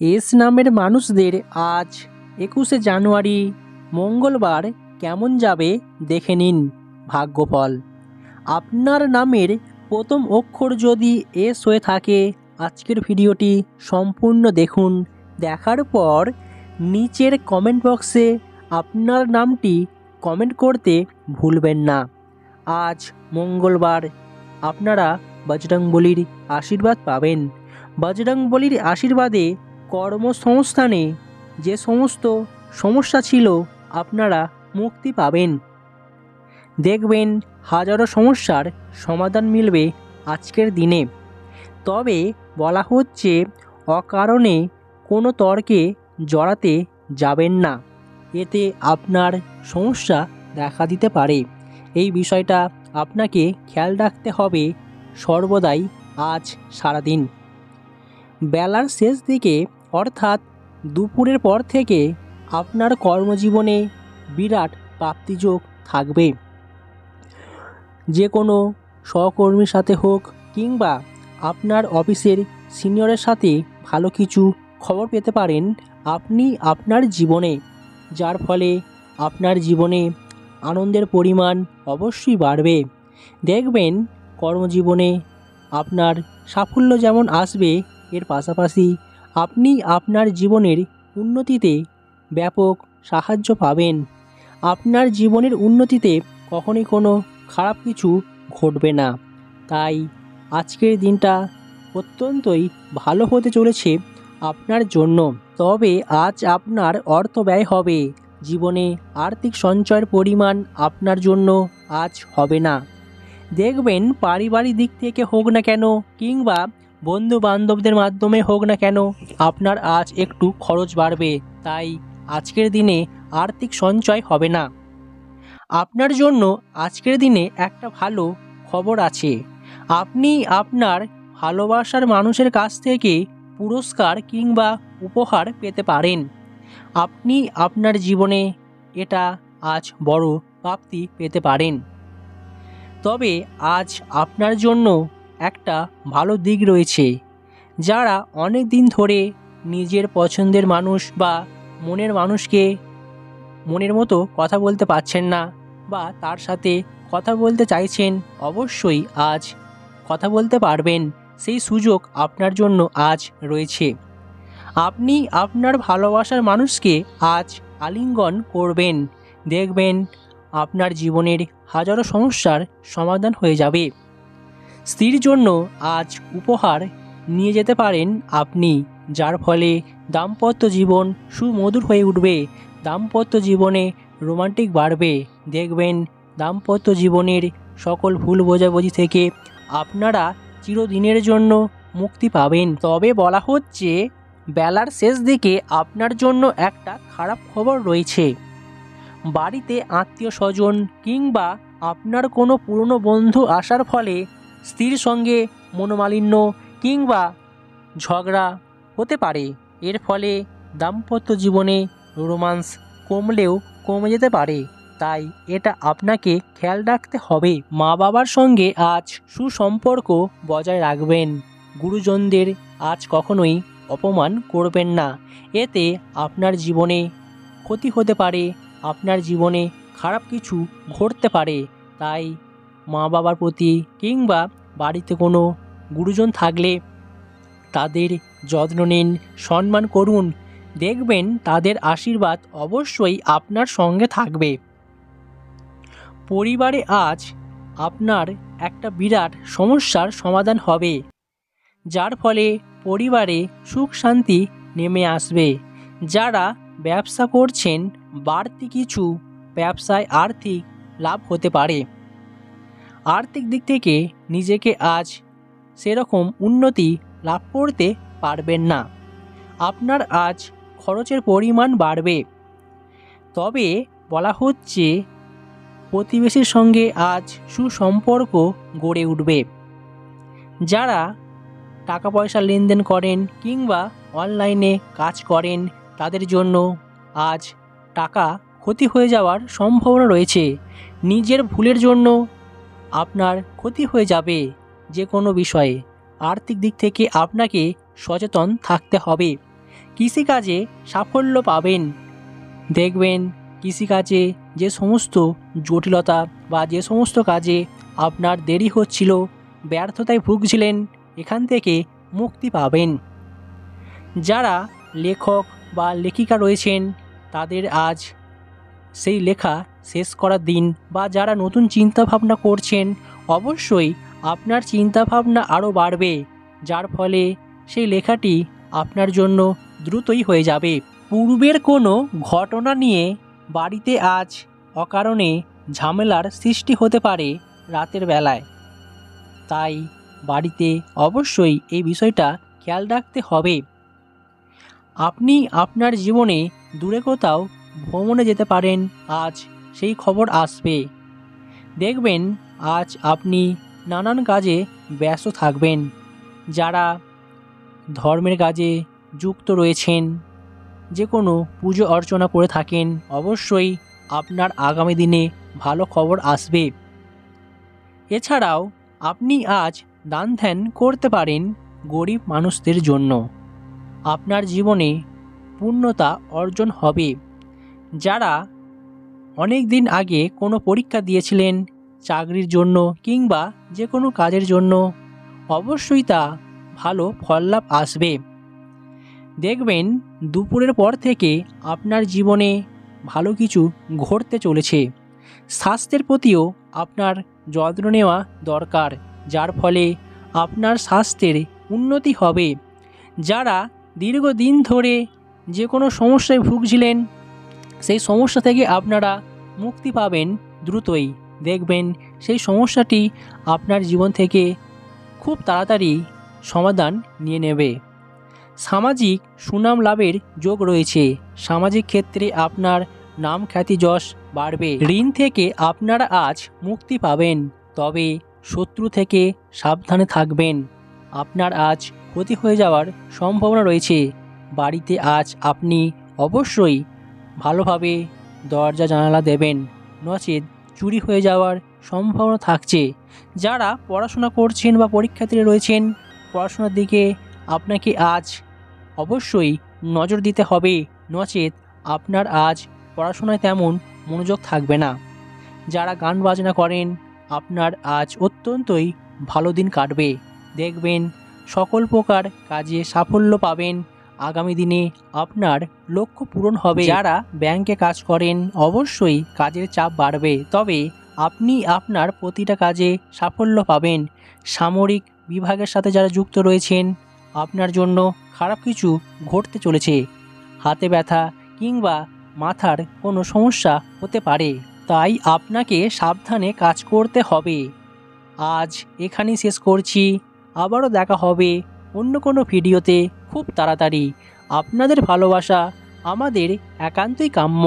S নামের মানুষদের আজ একুশে জানুয়ারি মঙ্গলবার কেমন যাবে দেখে নিন ভাগ্যফল। আপনার নামের প্রথম অক্ষর যদি এস হয়ে থাকে, আজকের ভিডিওটি সম্পূর্ণ দেখুন। দেখার পর নিচের কমেন্ট বক্সে আপনার নামটি কমেন্ট করতে ভুলবেন না। আজ মঙ্গলবার, আপনারা বজরংবলির আশীর্বাদ পাবেন। বজরংবলির আশীর্বাদে কর্মসংস্থানে যে সমস্ত সমস্যা ছিল, আপনারা মুক্তি পাবেন। দেখবেন হাজারো সমস্যার সমাধান মিলবে আজকের দিনে। তবে বলা হচ্ছে, অকারণে কোনো তর্কে জড়াতে যাবেন না। এতে আপনার সমস্যা দেখা দিতে পারে। এই বিষয়টা আপনাকে খেয়াল রাখতে হবে সর্বদাই আজ সারাদিন। বেলার শেষ দিকে অর্থাৎ দুপুরের পর থেকে আপনার কর্মজীবনে বিরাট প্রাপ্তিযোগ থাকবে। যে কোনো সহকর্মীর সাথে হোক কিংবা আপনার অফিসের সিনিয়রের সাথে ভালো কিছু খবর পেতে পারেন আপনি আপনার জীবনে, যার ফলে আপনার জীবনে আনন্দের পরিমাণ অবশ্যই বাড়বে। দেখবেন কর্মজীবনে আপনার সাফল্য যেমন আসবে, এর পাশাপাশি আপনি আপনার জীবনের উন্নতিতে ব্যাপক সাহায্য পাবেন। আপনার জীবনের উন্নতিতে কখনোই কোনো খারাপ কিছু ঘটবে না। তাই আজকের দিনটা অত্যন্তই ভালো হতে চলেছে আপনার জন্য। তবে আজ আপনার অর্থ ব্যয় হবে। জীবনে আর্থিক সঞ্চয়ের পরিমাণ আপনার জন্য আজ হবে না। দেখবেন পারিবারিক দিক থেকে হোক না কেন কিংবা বন্ধু বান্ধবদের মাধ্যমে হোক না কেন, আপনার আজ একটু খরচ বাড়বে, তাই আজকের দিনে আর্থিক সঞ্চয় হবে না। আপনার জন্য আজকের দিনে একটা ভালো খবর আছে। আপনি আপনার ভালোবাসার মানুষের কাছ থেকে পুরস্কার কিংবা উপহার পেতে পারেন। আপনি আপনার জীবনে এটা আজ বড় প্রাপ্তি পেতে পারেন। তবে আজ আপনার জন্য একটা ভালো দিক রয়েছে, যারা অনেক দিন ধরে নিজের পছন্দের মানুষ বা মনের মানুষকে মনের মতো কথা বলতে পারছেন না বা তার সাথে কথা বলতে চাইছেন, অবশ্যই আজ কথা বলতে পারবেন। সেই সুযোগ আপনার জন্য আজ রয়েছে। আপনি আপনার ভালোবাসার মানুষকে আজ আলিঙ্গন করবেন। দেখবেন আপনার জীবনের হাজারো সমস্যার সমাধান হয়ে যাবে। স্ত্রীর জন্য আজ উপহার নিয়ে যেতে পারেন আপনি, যার ফলে দাম্পত্য জীবন সুমধুর হয়ে উঠবে, দাম্পত্য জীবনে রোমান্টিক বাড়বে। দেখবেন, দাম্পত্য জীবনের সকল ভুল বোঝাবুঝি থেকে আপনারা চিরদিনের জন্য মুক্তি পাবেন। তবে বলা হচ্ছে, বেলার শেষ দিকে আপনার জন্য একটা খারাপ খবর রয়েছে। বাড়িতে আত্মীয় স্বজন কিংবা আপনার কোনো পুরনো বন্ধু আসার ফলে স্ত্রীর সঙ্গে মনোমালিন্য কিংবা ঝগড়া হতে পারে। এর ফলে দাম্পত্য জীবনে রোমান্স কমলেও কমে যেতে পারে। তাই এটা আপনাকে খেয়াল রাখতে হবে। মা বাবার সঙ্গে আজ সুসম্পর্ক বজায় রাখবেন। গুরুজনদের আজ কখনোই অপমান করবেন না। এতে আপনার জীবনে ক্ষতি হতে পারে, আপনার জীবনে খারাপ কিছু ঘটতে পারে। তাই মা বাবার প্রতি কিংবা বাড়িতে কোনো গুরুজন থাকলে তাদের যত্ন নিন, সম্মান করুন। দেখবেন তাদের আশীর্বাদ অবশ্যই আপনার সঙ্গে থাকবে। পরিবারে আজ আপনার একটা বিরাট সমস্যার সমাধান হবে, যার ফলে পরিবারে সুখ শান্তি নেমে আসবে। যারা ব্যবসা করছেন, বাড়তি কিছু ব্যবসায় আর্থিক লাভ হতে পারে। আর্থিক দিক থেকে নিজেকে আজ সেরকম উন্নতি লাভ করতে পারবেন না। আপনার আজ খরচের পরিমাণ বাড়বে। তবে বলা হচ্ছে, প্রতিবেশীর সঙ্গে আজ সুসম্পর্ক গড়ে উঠবে। যারা টাকা পয়সা লেনদেন করেন কিংবা অনলাইনে কাজ করেন, তাদের জন্য আজ টাকা ক্ষতি হয়ে যাওয়ার সম্ভাবনা রয়েছে। নিজের ভুলের জন্য আপনার ক্ষতি হয়ে যাবে যে কোনো বিষয়ে। আর্থিক দিক থেকে আপনাকে সচেতন থাকতে হবে। কৃষিকাজে সাফল্য পাবেন। দেখবেন কৃষিকাজে যে সমস্ত জটিলতা বা যে সমস্ত কাজে আপনার দেরি হচ্ছিল, ব্যর্থতায় ভুগছিলেন, এখান থেকে মুক্তি পাবেন। যারা লেখক বা লেখিকা রয়েছেন, তাদের আজ সেই লেখা শেষ করার দিন বা যারা নতুন চিন্তা ভাবনা করছেন, অবশ্যই আপনার চিন্তা ভাবনা আরও বাড়বে, যার ফলে সেই লেখাটি আপনার জন্য দ্রুতই হয়ে যাবে। পূর্বের কোনো ঘটনা নিয়ে বাড়িতে আজ অকারণে ঝামেলার সৃষ্টি হতে পারে রাতের বেলায়। তাই বাড়িতে অবশ্যই এই বিষয়টা খেয়াল রাখতে হবে। আপনি আপনার জীবনে দূরে কোথাও ভ্রমণে যেতে পারেন, আজ সেই খবর আসবে। দেখবেন, আজ আপনি নানান কাজে ব্যস্ত থাকবেন, যারা ধর্মের কাজে যুক্ত রয়েছেন। যে কোনো পুজো অর্চনা করে থাকেন, অবশ্যই আপনার আগামী দিনে ভালো খবর আসবে। এছাড়াও, আপনি আজ দান ধ্যান করতে পারেন গরিব মানুষদের জন্য। আপনার জীবনে পূর্ণতা অর্জন হবে। যারা অনেক দিন আগে কোনো পরীক্ষা দিয়েছিলেন চাকরির জন্য কিংবা যে কোনো কাজের জন্য, অবশ্যই তা ভালো ফললাভ আসবে। দেখবেন, দুপুরের পর থেকে আপনার জীবনে ভালো কিছু ঘটতে চলেছে। স্বাস্থ্যের প্রতিও আপনার যত্ন নেওয়া দরকার, যার ফলে আপনার স্বাস্থ্যের উন্নতি হবে। যারা দীর্ঘদিন ধরে যে কোনো সমস্যায় ভুগছিলেন সেই সমস্যা থেকে আপনারা মুক্তি পাবেন দ্রুতই। দেখবেন সেই সমস্যাটি আপনার জীবন থেকে খুব তাড়াতাড়ি সমাধান নিয়ে নেবে। সামাজিক সুনাম লাভের যোগ রয়েছে। সামাজিক ক্ষেত্রে আপনার নাম খ্যাতি যশ বাড়বে। ঋণ থেকে আপনারা আজ মুক্তি পাবেন। তবে শত্রু থেকে সাবধানে থাকবেন। আপনার আজ ক্ষতি হয়ে যাওয়ার সম্ভাবনা রয়েছে। বাড়িতে আজ আপনি অবশ্যই ভালোভাবে দরজা জানালা দেবেন। নচেত চুরি হয়ে যাওয়ার সম্ভাবনা থাকছে। যারা পড়াশোনা করছেন বা পরীক্ষার্থীরা রয়েছেন, পড়াশোনার দিকে আপনাকে আজ অবশ্যই নজর দিতে হবে। নচেত, আপনার আজ পড়াশোনায় তেমন মনোযোগ থাকবে না। যারা গান বাজনা করেন, আপনার আজ অত্যন্তই ভালো দিন কাটবে। দেখবেন সকল প্রকার কাজে সাফল্য পাবেন। আগামী দিনে আপনার লক্ষ্য পূরণ হবে। যারা ব্যাংকে কাজ করেন, অবশ্যই কাজের চাপ বাড়বে। তবে আপনি আপনার প্রতিটা কাজে সাফল্য পাবেন। সামরিক বিভাগের সাথে যারা যুক্ত রয়েছেন, আপনার জন্য খারাপ কিছু ঘটতে চলেছে। হাতে ব্যথা কিংবা মাথার কোনো সমস্যা হতে পারে। তাই আপনাকে সাবধানে কাজ করতে হবে। আজ এখানেই শেষ করছি। আবারও দেখা হবে। অন্য কোনো ভিডিওতে খুব তাড়াতাড়ি। আপনাদের ভালোবাসা আমাদের একান্তই কাম্য।